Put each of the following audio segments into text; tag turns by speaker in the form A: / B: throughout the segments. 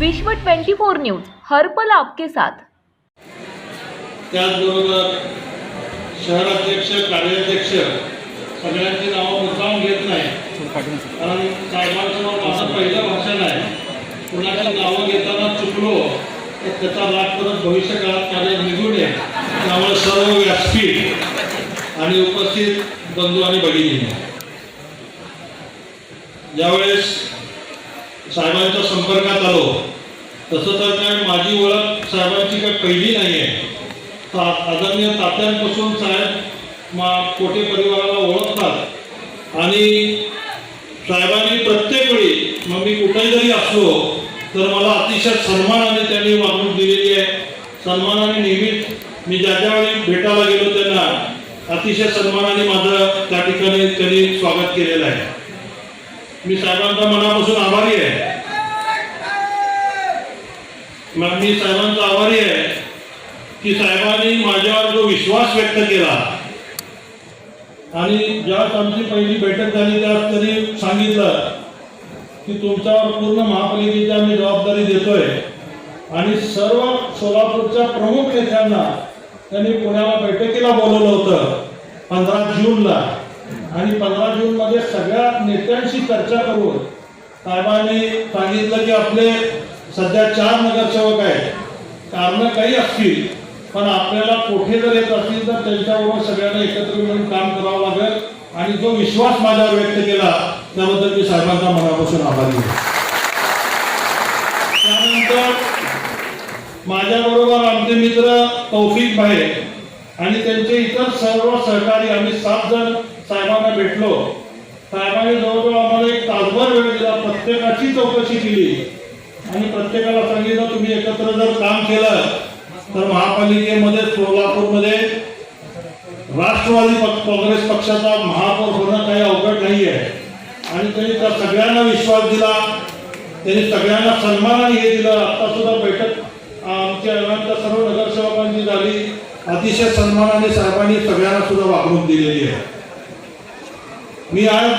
A: विश्व 24 न्यूज हर्पल आपके साथ.
B: त्याचबरोबर शहराध्यक्ष कार्याध्यक्ष सगळ्यांची नावं मुद्दाम घेत नाही. कारण नाव माझं पहिलं भाषण आहे. कुणाची नावं घेताना चुकलो तर त्याचा लाभ परत भविष्य काळात कार्य निघून नये त्यामुळे सर्व व्यासपीठ आणि उपस्थित बंधू आणि भगिनी ज्यावेळेस साहेबांच्या संपर्कात आलो. तसं तर काय माझी ओळख साहेबांची काय पहिली नाही आहे ता- आदरणीय तात्यांपासून साहेब मा कोटे परिवाराला ओळखतात. आणि साहेबांनी प्रत्येक वेळी मग मी कुठेही जरी असलो तर मला अतिशय सन्मानाने त्यांनी वागणूक दिलेली आहे. सन्मानाने नेहमीच मी ज्या ज्या वेळी भेटायला गेलो त्यांना अतिशय सन्मानाने माझं त्या ठिकाणी त्यांनी स्वागत केलेलं आहे. मी साहेबांचा मनापासून आभारी आहे. मग मी साहेबांचा आभारी आहे की साहेबांनी माझ्यावर जो विश्वास व्यक्त केला आणि ज्यावेळेस आमची पहिली बैठक झाली त्यात त्यांनी सांगितलं की तुमच्यावर पूर्ण महापालिकेची आम्ही जबाबदारी देतोय आणि सर्व सोलापूरच्या प्रमुख नेत्यांना त्यांनी पुण्याला बैठकीला बोलवलं होतं पंधरा जूनला. आणि पंधरा जून मध्ये सगळ्या नेत्यांशी चर्चा करून साहेबांनी सांगितलं की आपले सध्या चार नगरसेवक आहेत. कारण काही असतील पण आपल्याला कुठे जर येत असतील तर त्यांच्याबरोबर सगळ्यांना एकत्र मिळून काम करावं लागेल. आणि जो विश्वास माझ्यावर व्यक्त केला त्याबद्दल मी साहेबांचा मनापासून आभारी आहे. त्यानंतर माझ्याबरोबर आमचे मित्र तौफिक भाई आणि त्यांचे इतर सर्व सहकारी आम्ही सात जण साहेबांना भेटलो. साहेबांनी जवळजवळ आम्हाला एक तासभर वेळ दिला. प्रत्येकाची चौकशी केली. आणि प्रत्येकाला सांगितलं तुम्ही एकत्र जर काम केलं तर महापालिकेमध्ये सोलापूरमध्ये राष्ट्रवादी काँग्रेस पक्षाचा महापौर होणं काही अवघड नाही आहे आणि त्यांनी त्या सगळ्यांना विश्वास दिला. त्यांनी सगळ्यांना सन्मानाने हे दिलं. आता सुद्धा बैठक आमच्या आमच्या सर्व नगरसेवकांची झाली. अतिशय सन्मानाने साहेबांनी सगळ्यांना सुद्धा वागणूक दिलेली आहे. मी आज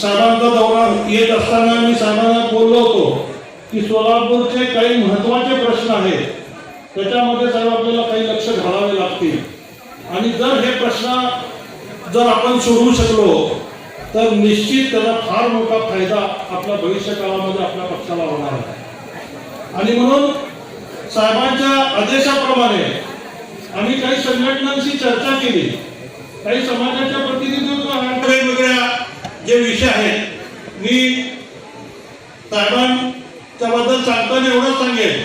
B: साहेबांचा दौरा येत असताना मी साहेबांना बोललो होतो की सोलापूरचे काही महत्त्वाचे प्रश्न आहेत. त्याच्यामध्ये साहेब आपल्याला काही लक्ष घालावे लागतील. आणि जर हे प्रश्न जर आपण सोडवू शकलो तर निश्चित त्याचा फार मोठा फायदा आपल्या भविष्य काळामध्ये आपल्या पक्षाला होणार आहे. आणि म्हणून साहेबांच्या आदेशाप्रमाणे आम्ही काही संघटनांशी चर्चा केली. काही समाजाच्या प्रतिनिधी जे विषय आहेत मी साहेबांच्या बद्दल सांगताना एवढंच सांगेल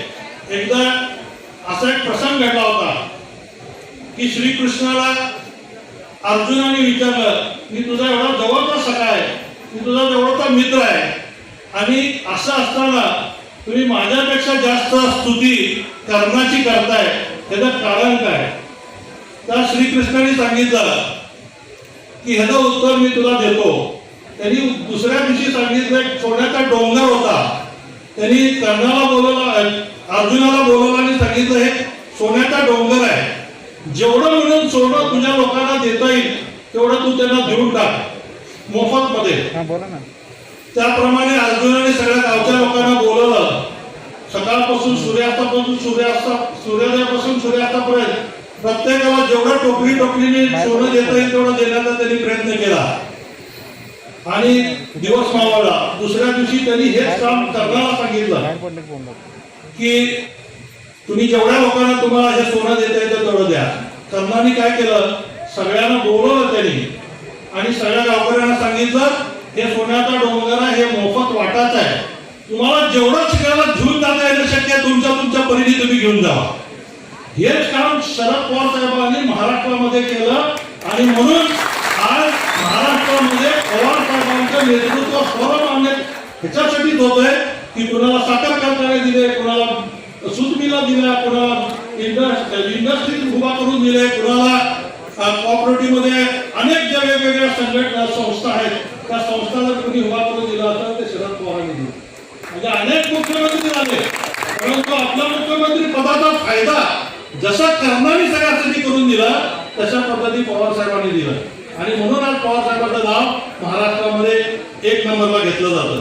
B: एकदा असा एक प्रसंग घडला होता की श्रीकृष्णाला अर्जुनाने विचारलं मी तुझा एवढा जवळचा सखा आहे मी तुझा जवळचा मित्र आहे. आणि असं असताना तुम्ही माझ्यापेक्षा जास्त स्तुती कर्णाची करताय त्याचं कारण काय? तर श्रीकृष्णाने सांगितलं की ह्याचं उत्तर मी तुला देतो. त्यांनी दुसऱ्या दिवशी सांगितलं एक सोन्याचा डोंगर होता. त्यांनी कर्णाला बोलवलं अर्जुनाला बोलवलं आणि सांगितलं हे सोन्याचा डोंगर आहे. जेवढं म्हणून सोनं तुझ्या लोकांना देता येईल तेवढं तू त्यांना देऊन टाक मोफत मध्ये
C: हा बोला ना.
B: त्याप्रमाणे अर्जुनाने सगळ्या गावच्या लोकांना बोलवलं. सकाळपासून सूर्यास्तापासून सूर्यास्ता सूर्योदयापासून सूर्यास्तापर्यंत प्रत्येकाला जेवढं टोकरी टोकरीने सोनं देता येईल तेवढं देण्याचा त्यांनी प्रयत्न केला. आणि दिवस मावळला. दुसऱ्या दिवशी त्यांनी हेच काम करण्याला सांगितलं. की तुम्ही जेवढ्या लोकांना तुम्हाला हे सोनं देता येतं तेवढं द्या. कर्णाने काय केलं? सगळ्यांना बोलवलं त्यांनी. आणि सगळ्या गावकऱ्यांना सांगितलं हे सोन्याचा डोंगर हे मोफत वाटाच आहे. तुम्हाला जेवढं शिकायला घेऊन जाता येणं शक्य तुमच्या तुमच्या परीने तुम्ही घेऊन जावा. हेच काम शरद पवार साहेबांनी महाराष्ट्रामध्ये केलं. आणि म्हणून महाराष्ट्रामध्ये पवार साहेबांचं नेतृत्व सर्वमान्य ह्याच्यासाठीच होत आहे की कुणाला साखर कारखाने दिले कुणाला सुतमिला दिला कुणाला इंडस्ट्री उभा करून दिले कुणाला कॉपरेटिव्हमध्ये अनेक ज्या वेगवेगळ्या संघटना संस्था आहेत त्या संस्था जर कोणी उभा करून दिला असेल ते शरद पवारांनी दिले. म्हणजे अनेक मुख्यमंत्री झाले. परंतु आपला मुख्यमंत्री पदाचा फायदा जसा कर्णाने सगळ्यासाठी करून दिला तशा पद्धती पवार साहेबांनी दिला आणि म्हणून आज पवारसाहेबांचं नाव महाराष्ट्रामध्ये एक नंबरला घेतलं जातं.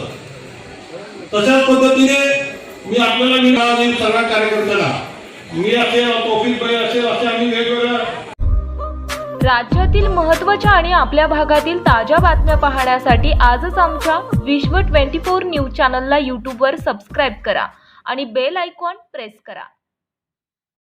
B: तशाच पद्धतीने मी आपल्याला मी विना सगळ्या कार्यकर्त्यांना. मी असेल तौफिक भाई असेल असे आम्ही वेगवेगळ्या
A: राज्यातील महत्त्वाच्या आणि आपल्या भागातील ताज्या बातम्या पाहण्यासाठी आजच आमच्या विश्व ट्वेंटी फोर न्यूज चॅनलला यूट्यूबवर सबस्क्राईब करा आणि बेल आयकॉन प्रेस करा.